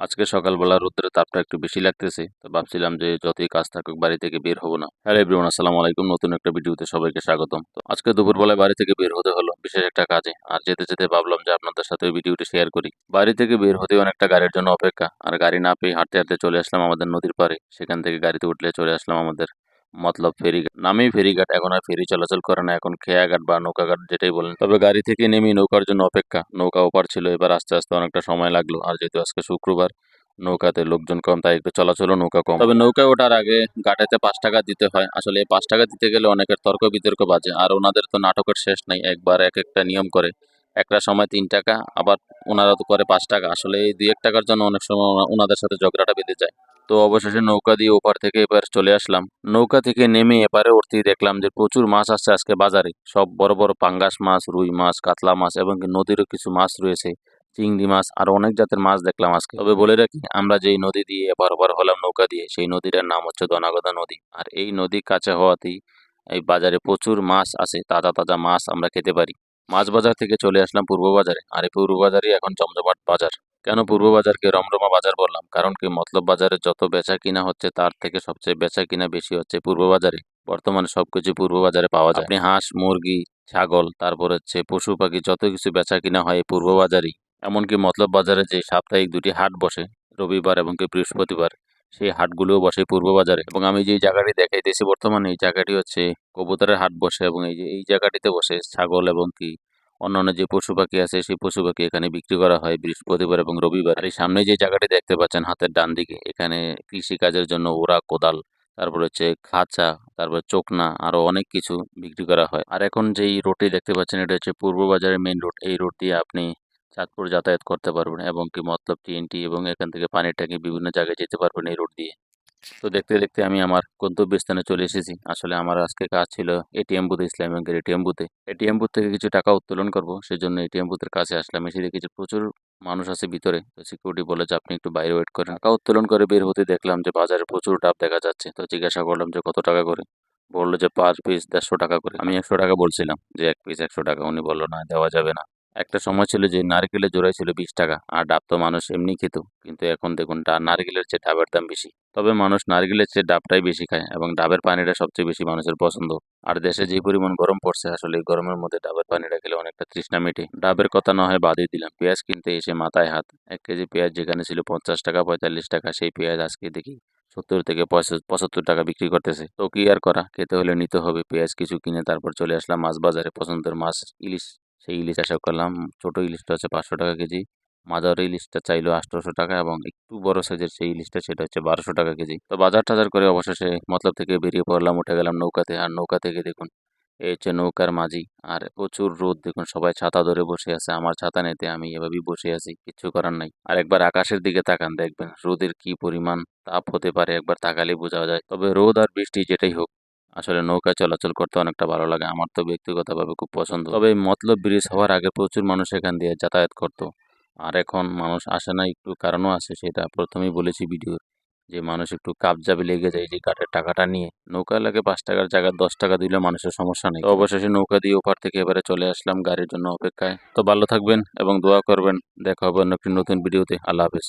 আজকে সকালবেলা রোদ্রের তাপটা একটু বেশি লাগতেছে, তো ভাবছিলাম যে যতই কাজ থাকুক বাড়ি থেকে বের হব না। হ্যালো এভরিওয়ান, আসসালামু আলাইকুম। নতুন একটা ভিডিওতে সবাইকে স্বাগতম। তো আজকে দুপুরবেলায় বাড়ি থেকে বের হতে হলো বিশেষ একটা কাজে। আর যেতে যেতে ভাবলাম যে আপনাদের সাথে ওই ভিডিওটি শেয়ার করি। বাড়ি থেকে বের হতে অনেকটা গাড়ির জন্য অপেক্ষা। আর গাড়ি না পেয়ে হাঁটতে হাঁটতে চলে আসলাম আমাদের নদীর পাড়ে। সেখান থেকে গাড়িতে উঠলে চলে আসলাম আমাদের মতলব ফেরিঘাট নামেই ফেরিঘাট এখন আর ফেরি চলাচল করে না এখন খেয়াঘাট বা নৌকাঘাট যেটাই বলেন তবে গাড়ি থেকে নেমে নৌকার জন্য অপেক্ষা নৌকা ওপার ছিল এবার আস্তে আস্তে অনেকটা সময় লাগল আর যেহেতু আজকে শুক্রবার নৌকাতে লোকজন কম তাই একটু চলাচলও নৌকা কম তবে নৌকায় ওঠার আগে ঘাটেতে পাঁচ টাকা দিতে হয় আসলে এই পাঁচ টাকা দিতে গেলে অনেকের তর্ক বিতর্ক বাজে আর ওনাদের তো নাটকের শেষ নাই একবার এক একটা নিয়ম করে একটা সময় তিন টাকা আবার ওনারা তো করে পাঁচ টাকা আসলে এই দুই এক টাকার জন্য অনেক সময় ওনাদের সাথে ঝগড়াটা বেঁধে যায় তো অবশেষে নৌকা দিয়ে ওপার থেকে এবার চলে আসলাম। নৌকা থেকে নেমে এপারে উঠতেই দেখলাম যে প্রচুর মাছ আসছে আজকে বাজারে। সব বড় বড় পাঙ্গাস মাছ, রুই মাছ, কাতলা মাছ এবং নদীরও কিছু মাছ রয়েছে, চিংড়ি মাছ আর অনেক জাতের মাছ দেখলাম আজকে। তবে বলে রাখি, আমরা যেই নদী দিয়ে এপার ওপার হলাম নৌকা দিয়ে, সেই নদীটার নাম হচ্ছে দনাগদা নদী। আর এই নদী কাছে হওয়াতেই এই বাজারে প্রচুর মাছ আছে তাজা তাজা মাছ আমরা খেতে পারি। মাছ বাজার থেকে চলে আসলাম পূর্ব বাজারে। আর এই পূর্ব বাজারই এখন জমজমাট বাজার। কেন পূর্ব বাজারকে রমরমা বাজার বললাম? কারণ কি মতলব বাজারে যত বেচা কিনা হচ্ছে, তার থেকে সবচেয়ে বেচা কিনা বেশি হচ্ছে পূর্ব বাজারে। বর্তমানে সবকিছু পূর্ব বাজারে পাওয়া যায়। আপনি হাঁস, মুরগি, ছাগল, তারপর হচ্ছে পশু পাখি যত কিছু বেচা কিনা হয় পূর্ব বাজারেই। এমনকি মতলব বাজারে যে সাপ্তাহিক দুটি হাট বসে, রবিবার এবং কি বৃহস্পতিবার, সেই হাটগুলোও বসে পূর্ব বাজারে। এবং আমি যে জায়গাটি দেখাইতেছি বর্তমানে, এই জায়গাটি হচ্ছে কবুতরের হাট বসে এবং এই যে, এই জায়গাটিতে বসে ছাগল এবং কি অন্যান্য যে পশু পাখি আছে, সেই পশু পাখি এখানে বিক্রি করা হয় বৃহস্পতিবার এবং রবিবার। আর এই সামনে যে জায়গাটি দেখতে পাচ্ছেন, হাতের ডান দিকে, এখানে কৃষি কাজের জন্য ওরা কোদাল, তারপর হচ্ছে খাঁচা, তারপর চোকনা, আরও অনেক কিছু বিক্রি করা হয়। আর এখন যেই রোডটি দেখতে পাচ্ছেন, এটা হচ্ছে পূর্ব বাজারের মেইন রোড এই রোড দিয়ে আপনি চাঁদপুর যাতায়াত করতে পারবেন এবং কি মতলব টিএনটি এবং এখান থেকে পানির ট্যাঙ্কি বিভিন্ন জায়গায় যেতে পারবেন এই রোড দিয়ে। তো দেখতে দেখতে আমি আমার গন্তব্যস্থানে চলে এসেছি। আসলে আমার আজকে কাজ ছিল এটিএম বুথে, ইসলাম ব্যাংকের এটিএম বুথে। এটিএম বুথ থেকে কিছু টাকা উত্তোলন করব, সেজন্য এটিএম বুথের কাছে আসলাম। এসে দেখি যে প্রচুর মানুষ আছে ভিতরে। তো সিকিউরিটি বলে যে, আপনি একটু বাইরে ওয়েট করেন। টাকা উত্তোলন করে বের হতে দেখলাম যে, বাজারে প্রচুর ডাব দেখা যাচ্ছে। তো জিজ্ঞাসা করলাম যে, কত টাকা করে? বলল যে, পার পিস দেড়শো টাকা করে। আমি একশো টাকা বলছিলাম যে, এক পিস একশো টাকা। উনি বলল, না, দেওয়া যাবে না। একটা সময় ছিল যে নারকেলের জোড়াই ছিল বিশ টাকা, আর ডাব তো মানুষ এমনি খেত। কিন্তু এখন দেখুন নারকেলের চেয়ে ডাবের দাম বেশি। তবে মানুষ নারকেলের চেয়ে ডাবটাই বেশি খায় এবং ডাবের পানিটা সবচেয়ে বেশি মানুষের পছন্দ। আর দেশে যে পরিমাণ গরম পড়ছে, আসলে গরমের মধ্যে ডাবের পানিটা খেলে অনেকটা তৃষ্ণা মেটে। ডাবের কথা না হয় বাদই দিলাম, পেঁয়াজ কিনতে এসে মাথায় হাত। এক কেজি পেঁয়াজ যেখানে ছিল পঞ্চাশ টাকা, পঁয়তাল্লিশ টাকা, সেই পেঁয়াজ আজকে দেখি সত্তর থেকে পঁচাত্তর টাকা বিক্রি করতেছে। তো কি আর করা? খেতে হলে নিতে হবে। পেঁয়াজ কিছু কিনে তারপর চলে আসলাম মাছ বাজারে। পছন্দের মাছ, ইলিশ সেই ইলিশ আশা করলাম। ছোট ইলিশটা হচ্ছে পাঁচশো টাকা কেজি। মাদার ইলিশটা চাইলো আটশোশো টাকা এবং একটু বড় সাইজের সেই ইলিশটা সেটা হচ্ছে বারোশো টাকা কেজি। তো বাজার টাজার করে অবশেষে মতলব থেকে বেরিয়ে পড়লাম, উঠে গেলাম নৌকাতে। আর নৌকা থেকে দেখুন এই হচ্ছে নৌকার মাঝি। আর প্রচুর রোদ, দেখুন সবাই ছাতা ধরে বসে আছে। আমার ছাতা নিতে আমি এভাবেই বসে আছি কিছু করার নাই। আর একবার আকাশের দিকে তাকান, দেখবেন রোদের কি পরিমাণ তাপ হতে পারে, একবার তাকালে বোঝা যায়। তবে রোদ আর বৃষ্টি যেটাই হোক আসলে নৌকা চলাচল করতে অনেকটা ভালো লাগে। আমার তো ব্যক্তিগতভাবে খুব পছন্দ। তবে মতলব ব্রিজ হওয়ার আগে প্রচুর মানুষ এখান দিয়ে যাতায়াত করতো। আর এখন মানুষ আসে না, একটু কারণও আছে সেটা প্রথমেই বলেছি ভিডিওর। যে মানুষ একটু কাবজাবে লেগে যায় যে কাঠের টাকাটা নিয়ে। নৌকা লাগে পাঁচ টাকার জায়গায় দশ টাকা দিলে মানুষের সমস্যা নেই। অবশেষে নৌকা দিয়ে ওপার থেকে এবারে চলে আসলাম গাড়ির জন্য অপেক্ষায়। তো ভালো থাকবেন এবং দোয়া করবেন। দেখা হবে অন্য একটি নতুন ভিডিওতে। আল্লাহ হাফেজ।